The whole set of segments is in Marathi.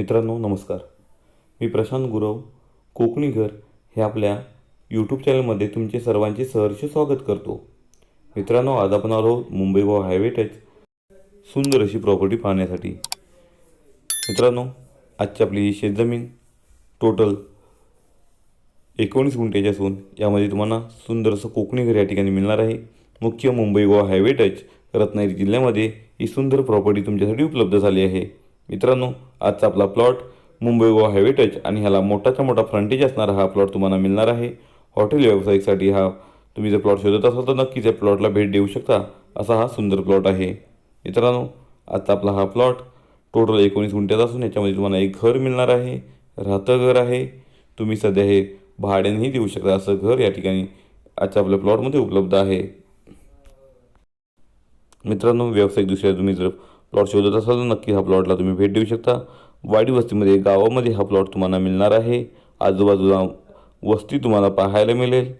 मित्रांनो नमस्कार. मी प्रशांत गुरव कोकणी घर हे आपल्या यूट्यूब चॅनलमध्ये तुमचे सर्वांचे सहर्ष स्वागत करतो. मित्रांनो आज आपण आलो मुंबई गोवा हायवे टच सुंदर अशी प्रॉपर्टी पाहण्यासाठी. मित्रांनो आजची आपली ही शेतजमीन टोटल एकोणीस गुंठ्याची असून यामध्ये तुम्हाला सुंदर असं कोकणी घर या ठिकाणी मिळणार आहे. मुख्य मुंबई गोवा हायवे टच रत्नागिरी जिल्ह्यामध्ये ही सुंदर प्रॉपर्टी तुमच्यासाठी उपलब्ध झाली आहे. मित्रांनो आजचा आपला plot Mumbai Goa highway touch आणि ह्याला मोठाच्या मोठा फ्रंटेज असणारा हा प्लॉट तुम्हाला मिळणार आहे. हॉटेल व्यावसायिकसाठी हा तुम्ही जर प्लॉट शोधत असाल तर नक्कीच या प्लॉटला भेट देऊ शकता. असा हा सुंदर प्लॉट आहे. मित्रांनो आजचा आपला हा प्लॉट टोटल एकोणीस गुंठ्याचा असून याच्यामध्ये तुम्हाला एक घर मिळणार आहे. राहतं घर आहे. तुम्ही सध्या हे भाड्यानेही देऊ शकता. असं घर या ठिकाणी आजच्या आपल्या प्लॉटमध्ये उपलब्ध आहे. मित्रांनो व्यावसायिकदृष्ट्या तुम्ही जर प्लॉट शोधत असाल तर नक्की हा प्लॉटला तुम्ही भेट देऊ शकता. वाडी वस्तीमध्ये गावामध्ये हा प्लॉट तुम्हाला मिळणार आहे. आजूबाजूला वस्ती तुम्हाला पाहायला मिळेल.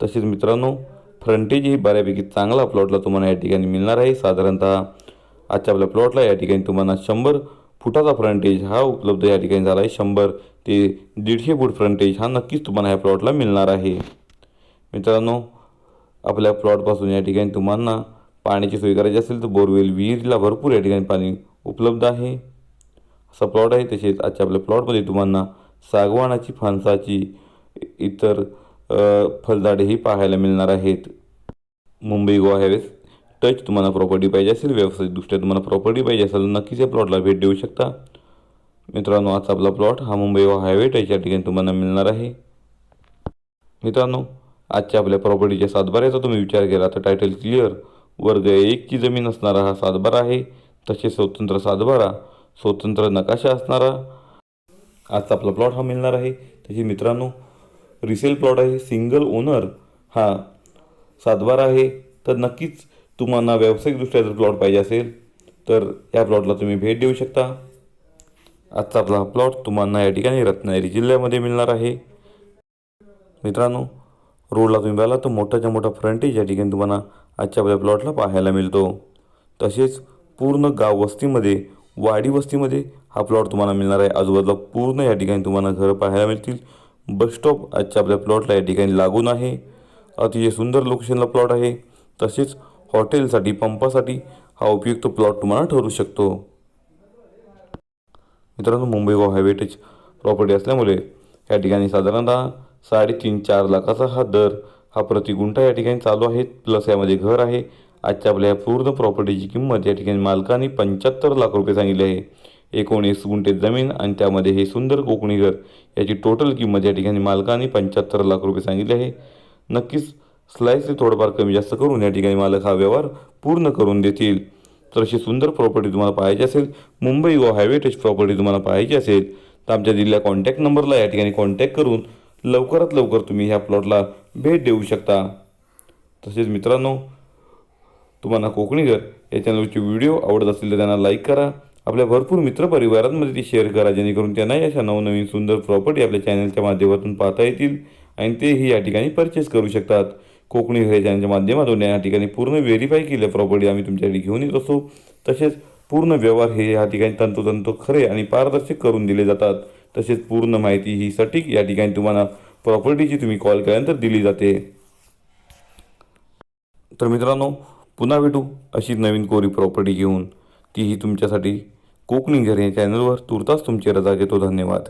तसेच मित्रांनो फ्रंटेजही बऱ्यापैकी चांगला प्लॉटला तुम्हाला या ठिकाणी मिळणार आहे. साधारणतः आजच्या आपल्या प्लॉटला या ठिकाणी तुम्हाला शंभर फुटाचा फ्रंटेज हा उपलब्ध या ठिकाणी झाला आहे. शंभर ते दीडशे फूट फ्रंटेज हा नक्कीच तुम्हाला ह्या प्लॉटला मिळणार आहे. मित्रांनो आपल्या प्लॉटपासून या ठिकाणी तुम्हाला पाण्याची सोय करायची असेल तर बोरवेल विहिरीला भरपूर या ठिकाणी पाणी उपलब्ध आहे. असा प्लॉट आहे. तसेच आजच्या आपल्या प्लॉटमध्ये तुम्हाला सागवानाची फणसाची इतर फळझाडेही पाहायला मिळणार आहेत. मुंबई गोवा हायवेस टच तुम्हाला प्रॉपर्टी पाहिजे असेल व्यावसायिकदृष्ट्या तुम्हाला प्रॉपर्टी पाहिजे असेल नक्कीच या प्लॉटला भेट देऊ शकता. मित्रांनो आजचा आपला प्लॉट हा मुंबई गोवा हायवे टच या ठिकाणी तुम्हाला मिळणार आहे. मित्रांनो आजच्या आपल्या प्रॉपर्टीच्या सातबाऱ्याचा तुम्ही विचार केला तर टायटल क्लिअर वर्ग एकची जमीन असणारा हा सातबारा आहे. तसेच स्वतंत्र सातबारा स्वतंत्र नकाशा असणारा. आजचा आपला प्लॉट हा मिळणार आहे. तसे मित्रांनो रिसेल प्लॉट आहे. सिंगल ओनर हा सातबारा आहे. तर नक्कीच तुम्हाला व्यावसायिकदृष्ट्या जर प्लॉट पाहिजे असेल तर या प्लॉटला तुम्ही भेट देऊ शकता. आजचा आपला हा प्लॉट तुम्हाला या ठिकाणी रत्नागिरी जिल्ह्यामध्ये मिळणार आहे. मित्रांनो रोडला तुम्ही बघाला तर मोठाच्या मोठा फ्रंटेज या ठिकाणी तुम्हाला आजच्या आपल्या प्लॉटला पाहायला मिळतो. तसेच पूर्ण गाव वस्तीमध्ये वाडी वस्तीमध्ये हा प्लॉट तुम्हाला मिळणार आहे. आजूबाजूला पूर्ण या ठिकाणी तुम्हाला घरं पाहायला मिळतील. बसस्टॉप आजच्या आपल्या प्लॉटला या ठिकाणी लागून आहे. अतिशय सुंदर लोकेशनला प्लॉट आहे. तसेच हॉटेलसाठी पंपासाठी हा उपयुक्त प्लॉट तुम्हाला ठरू शकतो. मित्रांनो मुंबई गोवा हायवेटेज प्रॉपर्टी असल्यामुळे या ठिकाणी साधारणतः साडेतीन चार लाखाचा हा दर हा प्रति गुंठा या ठिकाणी चालू आहे. प्लस यामध्ये घर आहे. आजच्या आपल्या या पूर्ण प्रॉपर्टीची किंमत या ठिकाणी मालकाने पंच्याहत्तर लाख रुपये सांगितली आहे. एकोणीस गुंठे जमीन आणि त्यामध्ये हे सुंदर कोकणी घर याची टोटल किंमत या ठिकाणी मालकाने पंच्याहत्तर लाख रुपये सांगितले आहे. नक्कीच स्लाईसचे थोडंफार कमी जास्त करून या ठिकाणी मालक हा व्यवहार पूर्ण करून देतील. तर अशी सुंदर प्रॉपर्टी तुम्हाला पाहायची असेल Mumbai Goa highway touch property तुम्हाला पाहायची असेल तर आमच्या दिलेल्या कॉन्टॅक्ट नंबरला या ठिकाणी कॉन्टॅक्ट करून लवकरात लवकर तुम्ही ह्या प्लॉटला भेट देऊ शकता. तसेच मित्रांनो तुम्हाला कोकणी घर या चॅनलवरचे व्हिडिओ आवडत असतील तर त्यांना लाईक करा. आपल्या भरपूर मित्रपरिवारांमध्ये ती शेअर करा जेणेकरून त्यांनाही अशा नवनवीन सुंदर प्रॉपर्टी आपल्या चॅनलच्या माध्यमातून पाहता येतील आणि तेही या ठिकाणी परचेस करू शकतात. कोकणी हे चॅनलच्या माध्यमातून या ठिकाणी पूर्ण व्हेरीफाय केल्या प्रॉपर्टी आम्ही तुमच्यासाठी घेऊन येत असतो. तसेच पूर्ण व्यवहार हे या ठिकाणी तंतोतंत खरे आणि पारदर्शक करून दिले जातात. तसेच पूर्ण माहिती ही सटीक या ठिकाणी तुम्हाला प्रॉपर्टीची तुम्ही कॉल केल्यानंतर दिली जाते. तर मित्रांनो पुन्हा भेटू अशीच नवीन कोरी प्रॉपर्टी घेऊन. तीही तुमच्यासाठी कोकणी घर या चॅनलवर तुर्तास तुमची रजा घेतो. धन्यवाद.